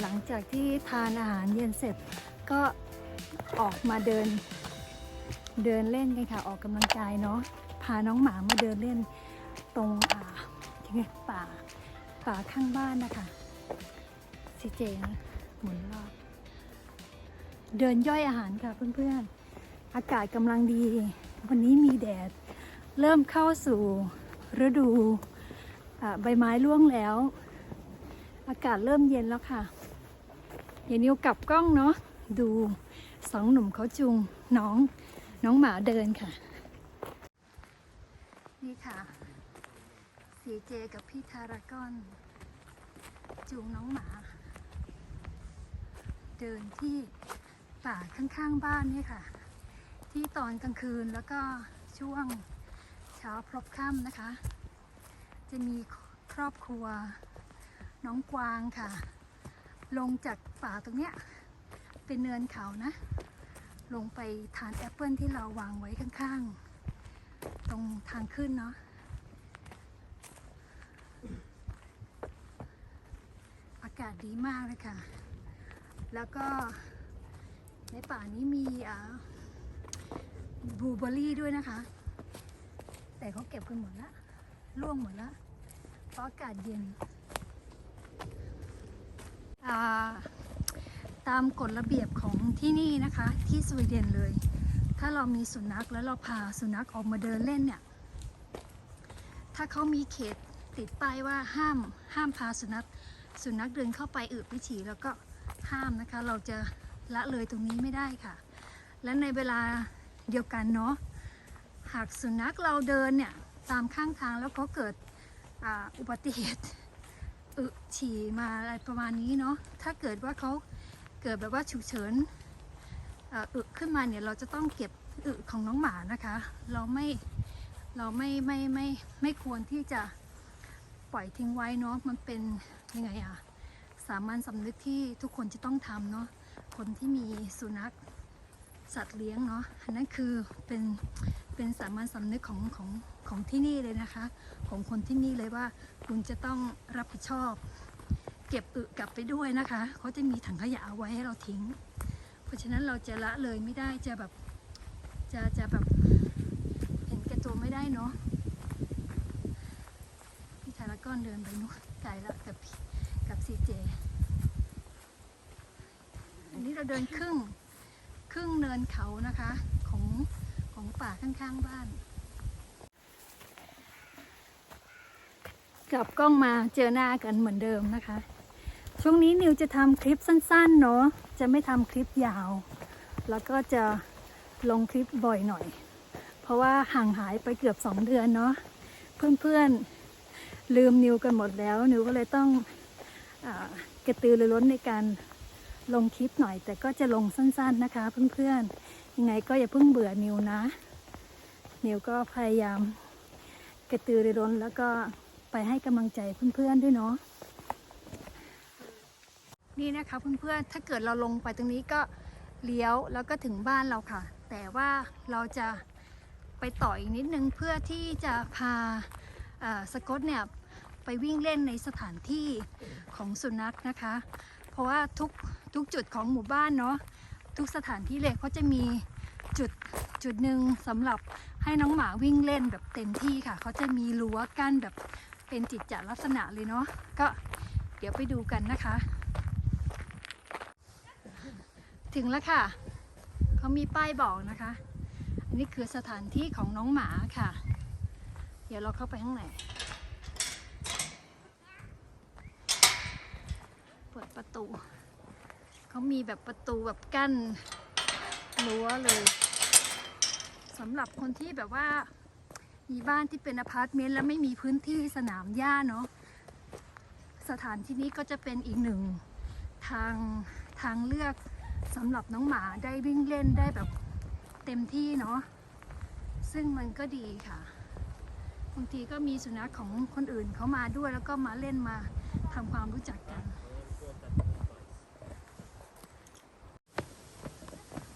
หลังจากที่ทานอาหารเย็นเสร็จก็ออกมาเดิน เดินเล่นกันค่ะ ออกกำลังกายเนาะพาน้องหมามาเดินเล่นตรงอ่ายังไงป่าป่าข้างบ้านนะคะซีเจนะหมุนรอบเดินย่อยอาหารค่ะเพื่อนๆ อากาศกำลังดี วันนี้มีแดด เริ่มเข้าสู่ฤดูใบไม้ร่วงแล้ว อากาศเริ่มเย็นแล้วค่ะ เดี๋ยวนิวกลับกล้องเนาะดูสองหนุ่มเขาจูงน้องน้องหมาเดินค่ะ นี่ค่ะสีเจกับพี่ทารากอนจูงน้องหมา เดินที่ป่าข้างๆบ้านนี่ค่ะ ที่ตอนกลางคืนแล้วก็ช่วงเช้าพลบค่ำนะคะ จะมีครอบครัวน้องกวางค่ะ ลงจากป่าตรงเนี้ยเป็นเนินเขานะ ลงไปทานแอปเปิลที่เราวางไว้ข้างๆ ตรงทางขึ้นเนาะอากาศดีมากเลยค่ะ แล้วก็ในป่านี้มีอ่าบลูเบอร์รี่ด้วยนะคะ แต่เขาเก็บกันหมดละร่วงหมดละเพราะอากาศเย็น อ่า ตามกฎระเบียบของที่นี่นะคะ ที่สวีเดนเลย ถ้าเรามีสุนัขแล้วเราพาสุนัขออกมาเดินเล่นเนี่ย ถ้าเขามีเขตติดป้ายว่าห้ามห้ามพาสุนัขสุนัขเดินเข้าไปอึวิฉีแล้วก็ห้ามนะคะ เราจะละเลยตรงนี้ไม่ได้ค่ะ และในเวลาเดียวกันเนาะหากสุนัขเราเดินเนี่ยตามข้างทางแล้วเขาเกิดอ,อุบัติเหตุอึฉี่มาอะไรประมาณนี้เนาะถ้าเกิดว่าเขา เกิดแบบว่าฉุกเฉินอึขึ้นมาเนี่ยเราจะต้องเก็บอึของน้องหมานะคะ เราไม่เราไม่ไม่ไม่ไม่ควรที่จะปล่อยทิ้งไว้เนาะมันเป็นยังไงอะสามัญสำนึกที่ทุกคนจะต้องทำเนาะคนที่มีสุนัขสัตว์เลี้ยงเนาะอันนั้นคือเป็นเป็นสามัญสำนึกของของของที่นี่เลยนะคะ ของคนที่นี่เลยว่าคุณจะต้องรับผิดชอบ เก็บอึกลับไปด้วยนะคะเขาจะมีถังขยะเอาไว้ให้เราทิ้ง เพราะฉะนั้นเราจะละเลยไม่ได้จะแบบจะจะแบบเห็นแก่ตัวไม่ได้เนาะพี่ชายละก้อนเดินไปนู้นไกลล้วกับพี่กับซีเจอันนี้เราเดินครึ่งครึ่งเนินเขานะคะของของป่าข้างๆบ้านกลับกล้องมาเจอหน้ากันเหมือนเดิมนะคะ ช่วงนี้นิวจะทำคลิปสั้นๆเนาะจะไม่ทำคลิปยาว แล้วก็จะลงคลิปบ่อยหน่อย เพราะว่าห่างหายไปเกือบสองเดือนเนาะเพื่อนๆลืมนิวกันหมดแล้ว นิวก็เลยต้องอกระตือรือร้นในการลงคลิปหน่อย แต่ก็จะลงสั้นๆนะคะ เพื่อนๆยังไงก็อย่าเพิ่งเบื่อนิวนะ นิวก็พยายามกระตือรือร้นแล้วก็ไปให้กำลังใจเพื่อนๆด้วยเนาะ นี่นะคะเพื่อนๆถ้าเกิดเราลงไปตรงนี้ก็เลี้ยวแล้วก็ถึงบ้านเราค่ะ แต่ว่าเราจะไปต่ออีกนิดนึงเพื่อที่จะพาสกอตเนี่ยไปวิ่งเล่นในสถานที่ของสุนัขนะคะ เพราะว่าทุกทุกจุดของหมู่บ้านเนาะทุกสถานที่เลยเขาจะมีจุดจุดหนึ่งสำหรับให้น้องหมาวิ่งเล่นแบบเต็มที่ค่ะ เขาจะมีรั้วกั้นแบบเป็นจิตจลักษณะเลยเนาะก็เดี๋ยวไปดูกันนะคะ ถึงแล้วค่ะ เขามีป้ายบอกนะคะ อันนี้คือสถานที่ของน้องหมาค่ะ เดี๋ยวเราเข้าไปข้างในเปิดประตู เขามีแบบประตูแบบกั้นรั้วเลยสำหรับคนที่แบบว่ามีบ้านที่เป็นอพาร์ตเมนต์แล้วไม่มีพื้นที่สนามหญ้าเนาะสถานที่นี้ก็จะเป็นอีกหนึ่งทางทางเลือก สำหรับน้องหมาได้วิ่งเล่นได้แบบเต็มที่เนาะซึ่งมันก็ดีค่ะบางทีก็มีสุนัขของคนอื่นเขามาด้วยแล้วก็มาเล่นมาทำความรู้จักกัน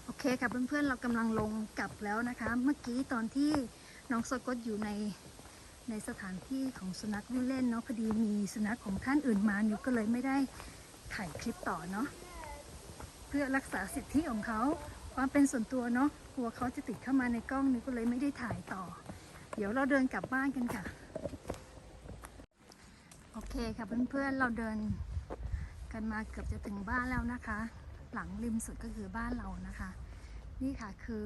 โอเคค่ะเพื่อนๆเรากำลังลงกลับแล้วนะคะ เมื่อกี้ตอนที่น้องสกอตอยู่ในในสถานที่ของสุนัขวิ่งเล่นเนาะพอดีมีสุนัขของท่านอื่นมานิวก็เลยไม่ได้ถ่ายคลิปต่อเนาะ เพื่อรักษาสิทธิของเขาความเป็นส่วนตัวเนาะกลัวเขาจะติดเข้ามาในกล้องนี้ก็เลยไม่ได้ถ่ายต่อ เดี๋ยวเราเดินกลับบ้านกันค่ะ โอเคค่ะเพื่อนๆเราเดินกันมาเกือบจะถึงบ้านแล้วนะคะ หลังริมสุดก็คือบ้านเรานะคะ นี่ค่ะคือ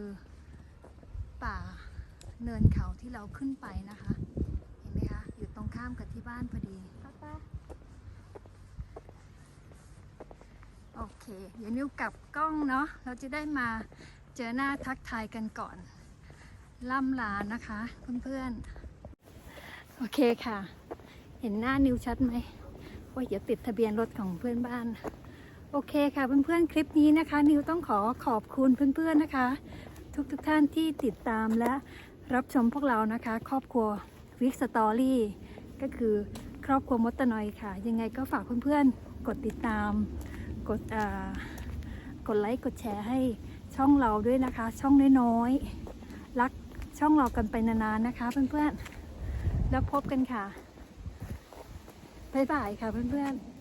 ป่าเนินเขาที่เราขึ้นไปนะคะ เห็นไหมคะ อยู่ตรงข้ามกับที่บ้านพอดี ป้า โอ เคเดี๋ยวนิวกลับกล้องเนาะเราจะได้มาเจอหน้าทักทายกันก่อน ล่ำลานะคะเพื่อนๆ โอเคค่ะ เห็นหน้านิวชัดไหมว่าอย่าติดทะเบียนรถของเพื่อนบ้าน โอเคค่ะเพื่อนๆ คลิปนี้นะคะ นิวต้องขอขอบคุณเพื่อนๆนะคะ ทุกๆท่านที่ติดตามและรับชมพวกเรานะคะ ครอบครัววิกสตอรี่ก็คือครอบครัวมดตะนอยค่ะ ยังไงก็ฝากเพื่อนๆ กดติดตาม กดกดไลค์กดแชร์ให้ช่องเราด้วยนะคะ ช่องน้อยๆรักช่องเรากันไปนานๆนะคะ เพื่อนๆแล้วพบกันค่ะบ๊ายบายค่ะเพื่อนๆ